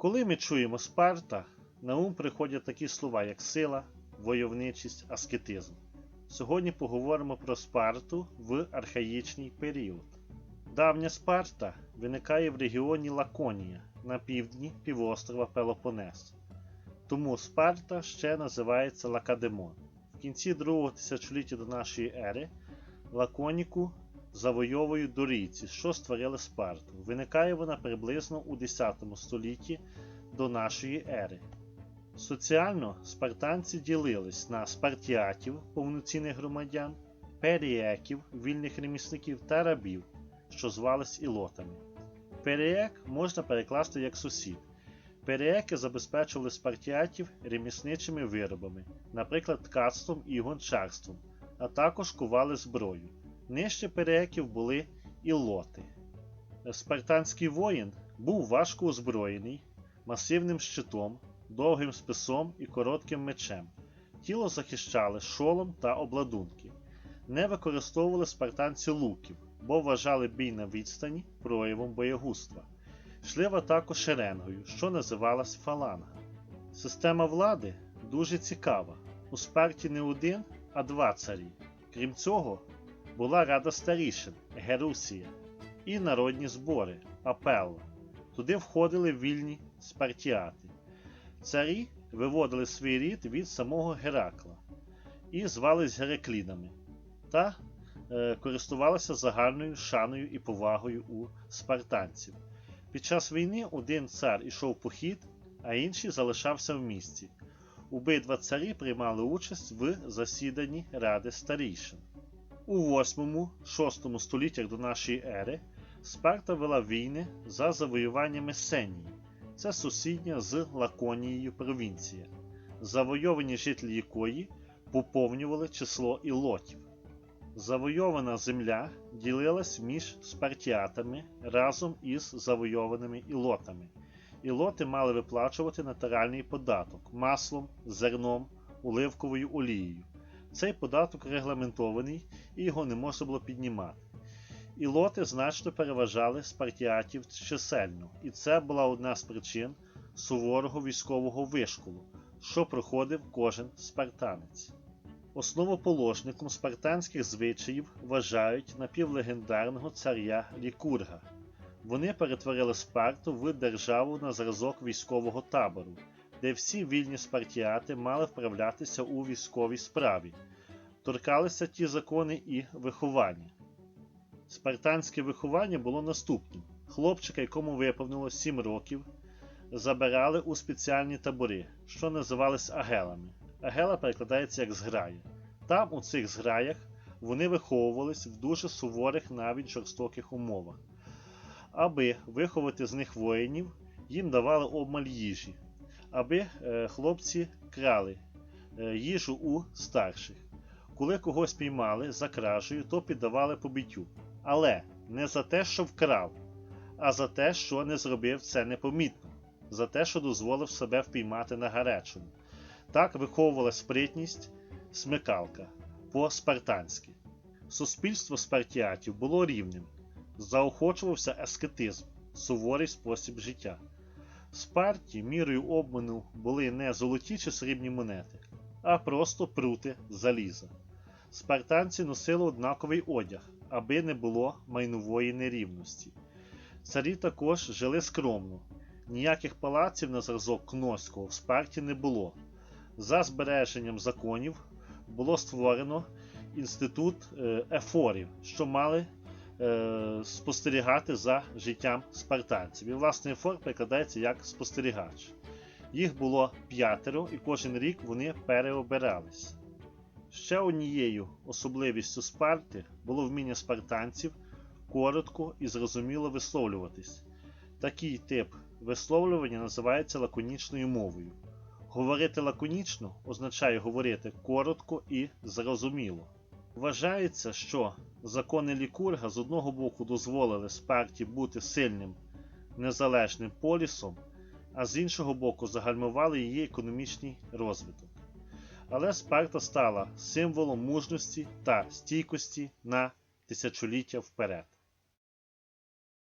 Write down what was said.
Коли ми чуємо Спарта, на ум приходять такі слова, як сила, войовничість, аскетизм. Сьогодні поговоримо про Спарту в архаїчний період. Давня Спарта виникає в регіоні Лаконія на півдні півострова Пелопонес. Тому Спарта ще називається Лакадемон. В кінці другого тисячоліття до нашої ери Лаконіку завойовують дорійці, що створили Спарту. Виникає вона приблизно у 10 столітті до нашої ери. Соціально спартанці ділились на спартіатів, повноцінних громадян, періеків, вільних ремісників та рабів, що звались ілотами. Періек можна перекласти як сусід. Періеки забезпечували спартіатів ремісничими виробами, наприклад, ткацтвом і гончарством, а також кували зброю. Нижче перееків були ілоти. Спартанський воїн був важко озброєний, масивним щитом, довгим списом і коротким мечем. Тіло захищали шолом та обладунки. Не використовували спартанці луків, бо вважали бій на відстані проявом боєгузтва. Йшли в атаку шеренгою, що називалась фаланга. Система влади дуже цікава. У Спарті не один, а два царі. Крім цього, була рада старішин Герусія і народні збори Апелла. Туди входили вільні спартіати. Царі виводили свій рід від самого Геракла і звались Гереклідами та е, користувалися загальною шаною і повагою у спартанців. Під час війни один цар ішов похід, а інший залишався в місті. Обидва царі приймали участь в засіданні Ради старійшин. У 8-6 століттях до нашої ери Спарта вела війни за завоювання Месенії. Це сусідня з Лаконією провінція, завойовані жителі якої поповнювали число ілотів. Завойована земля ділилась між спартіатами разом із завойованими ілотами. Ілоти мали виплачувати натуральний податок маслом, зерном, оливковою олією. Цей податок регламентований і його не можна було піднімати. Ілоти значно переважали спартіатів чисельно, і це була одна з причин суворого військового вишколу, що проходив кожен спартанець. Основоположником спартанських звичаїв вважають напівлегендарного царя Лікурга. Вони перетворили Спарту в державу на зразок військового табору, де всі вільні спартіати мали вправлятися у військовій справі, торкалися ті закони і виховання. Спартанське виховання було наступним: хлопчика, якому виповнилось 7 років, забирали у спеціальні табори, що називались агелами. Агела перекладається як зграя. Там, у цих зграях, вони виховувались в дуже суворих, навіть жорстоких умовах. Аби виховати з них воїнів, їм давали обмаль їжі, аби е, хлопці крали е, їжу у старших. Коли когось піймали за кражею, то піддавали побиттю. Але не за те, що вкрав, а за те, що не зробив це непомітно, за те, що дозволив себе впіймати на гарячому. Так виховувала спритність смикалка по-спартанськи. Суспільство спартіатів було рівним, заохочувався аскетизм, суворий спосіб життя. Спарті мірою обману були не золоті чи срібні монети, а просто прути заліза. Спартанці носили однаковий одяг, аби не було майнової нерівності. Царі також жили скромно, ніяких палаців на зразок Кноського в Спарті не було. За збереженням законів було створено інститут е, ефорів, що мали спостерігати за життям спартанців. І власне ефор перекладається як спостерігач. Їх було п'ятеро, і кожен рік вони переобирались. Ще однією особливістю Спарти було вміння спартанців коротко і зрозуміло висловлюватись. Такий тип висловлювання називається лаконічною мовою. Говорити лаконічно означає говорити коротко і зрозуміло. Вважається, що закони Лікурга з одного боку дозволили Спарті бути сильним незалежним полісом, а з іншого боку загальмували її економічний розвиток. Але Спарта стала символом мужності та стійкості на тисячоліття вперед.